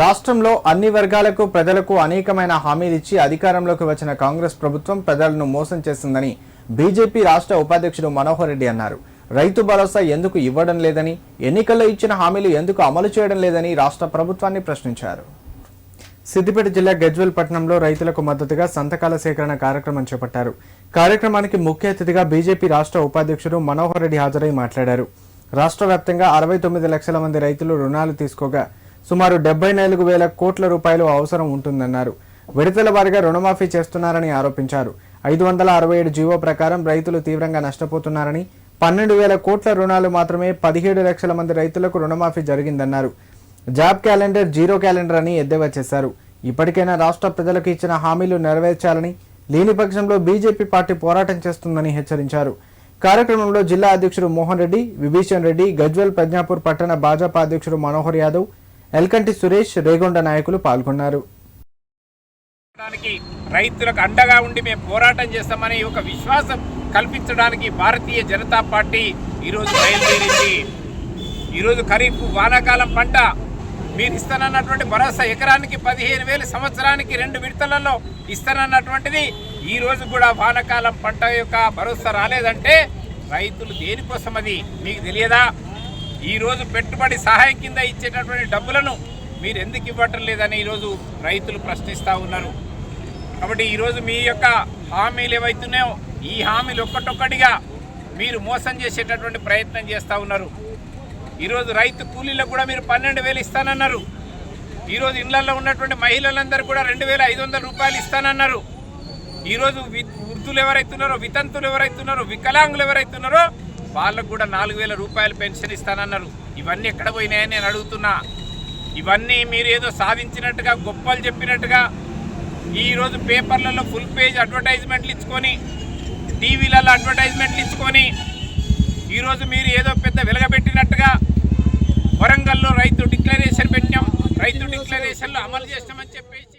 రాష్ట్రంలో అన్ని వర్గాలకు ప్రజలకు అనేకమైన హామీలిచ్చి అధికారంలోకి వచ్చిన కాంగ్రెస్ ప్రభుత్వం ప్రజలను మోసం చేసిందని బీజేపీ రాష్ట్ర ఉపాధ్యక్షుడు మనోహర్ రెడ్డి అన్నారు. రైతు భరోసా ఎందుకు ఇవ్వడం లేదని ఎన్నికల్లో ఇచ్చిన హామీలు ఎందుకు అమలు చేయడం లేదని రాష్ట్ర ప్రభుత్వాన్ని ప్రశ్నించారు. సిద్దిపేట జిల్లా గజ్వెల్ పట్టణంలో రైతులకు మద్దతుగా సంతకాల సేకరణ కార్యక్రమం చేపట్టారు. కార్యక్రమానికి ముఖ్య అతిథిగా బీజేపీ రాష్ట్ర ఉపాధ్యక్షుడు మనోహర్ రెడ్డి హాజరై మాట్లాడారు. రాష్ట్ర వ్యాప్తంగా అరవై తొమ్మిది లక్షల మంది రైతులు రుణాలు తీసుకోగా సుమారు డెబ్బై నాలుగు వేల కోట్ల రూపాయలు అవసరం ఉంటుందన్నారు. విడతల వారీగా రుణమాఫీ చేస్తున్నారని ఆరోపించారు. ఐదు వందల అరవై ఏడు జీవో ప్రకారం రైతులు తీవ్రంగా నష్టపోతున్నారని పన్నెండు వేల కోట్ల రుణాలు మాత్రమే పదిహేడు లక్షల మంది రైతులకు రుణమాఫీ జరిగిందన్నారు. జాబ్ క్యాలెండర్ జీరో క్యాలెండర్ అని ఎద్దేవా చేశారు. ఇప్పటికైనా రాష్ట్ర ప్రజలకు ఇచ్చిన హామీలు నెరవేర్చాలని లేని పక్షంలో బీజేపీ పార్టీ పోరాటం చేస్తుందని హెచ్చరించారు. కార్యక్రమంలో జిల్లా అధ్యక్షుడు మోహన్ రెడ్డి విభీషణ్ రెడ్డి గజ్వెల్ ప్రజ్ఞాపూర్ పట్టణ భాజపా అధ్యక్షుడు మనోహర్ యాదవ్ ఎల్కంటి సురేష్ రేగొండ నాయకులు పాల్గొన్నారు. రైతులకు అండగా ఉండి మేము పోరాటం చేస్తామని ఒక విశ్వాసం కల్పించడానికి భారతీయ జనతా పార్టీ ఈరోజు బయలుదేరింది. ఈరోజు ఖరీఫ్ వానాకాలం పంట మీరు ఇస్తానన్నటువంటి భరోసా ఎకరానికి పదిహేను వేలు సంవత్సరానికి రెండు విడతలలో ఇస్తానన్నటువంటిది ఈరోజు కూడా వానాకాలం పంట యొక్క భరోసా రాలేదంటే రైతులు దేనికోసం అది మీకు తెలియదా? ఈరోజు పెట్టుబడి సహాయం కింద ఇచ్చేటటువంటి డబ్బులను మీరు ఎందుకు ఇవ్వటం లేదని ఈరోజు రైతులు ప్రశ్నిస్తూ ఉన్నారు. కాబట్టి ఈరోజు మీ యొక్క హామీలు ఏవైతున్నాయో ఈ హామీలు ఒక్కటొక్కటిగా మీరు మోసం చేసేటటువంటి ప్రయత్నం చేస్తూ ఉన్నారు. ఈరోజు రైతు కూలీలకు కూడా మీరు పన్నెండు వేలు ఇస్తానన్నారు. ఈరోజు ఇళ్ళలో ఉన్నటువంటి మహిళలందరూ కూడా రెండు వేల ఐదు వందల రూపాయలు ఇస్తానన్నారు. ఈరోజు వి వృద్ధులు ఎవరైతున్నారో వితంతులు ఎవరైతున్నారో వికలాంగులు ఎవరైతున్నారో వాళ్ళకు కూడా నాలుగు వేల రూపాయలు పెన్షన్ ఇస్తానన్నారు. ఇవన్నీ ఎక్కడ పోయినాయని నేను అడుగుతున్నా. ఇవన్నీ మీరు ఏదో సాధించినట్టుగా గొప్పలు చెప్పినట్టుగా ఈరోజు పేపర్లలో ఫుల్ పేజ్ అడ్వర్టైజ్మెంట్లు ఇచ్చుకొని టీవీలలో అడ్వర్టైజ్మెంట్లు ఇచ్చుకొని ఈరోజు మీరు ఏదో పెద్ద వెలగబెట్టినట్టుగా వరంగల్లో రైతు డిక్లరేషన్ పెట్టాం. రైతు డిక్లరేషన్లో అమలు చేస్తామని చెప్పేసి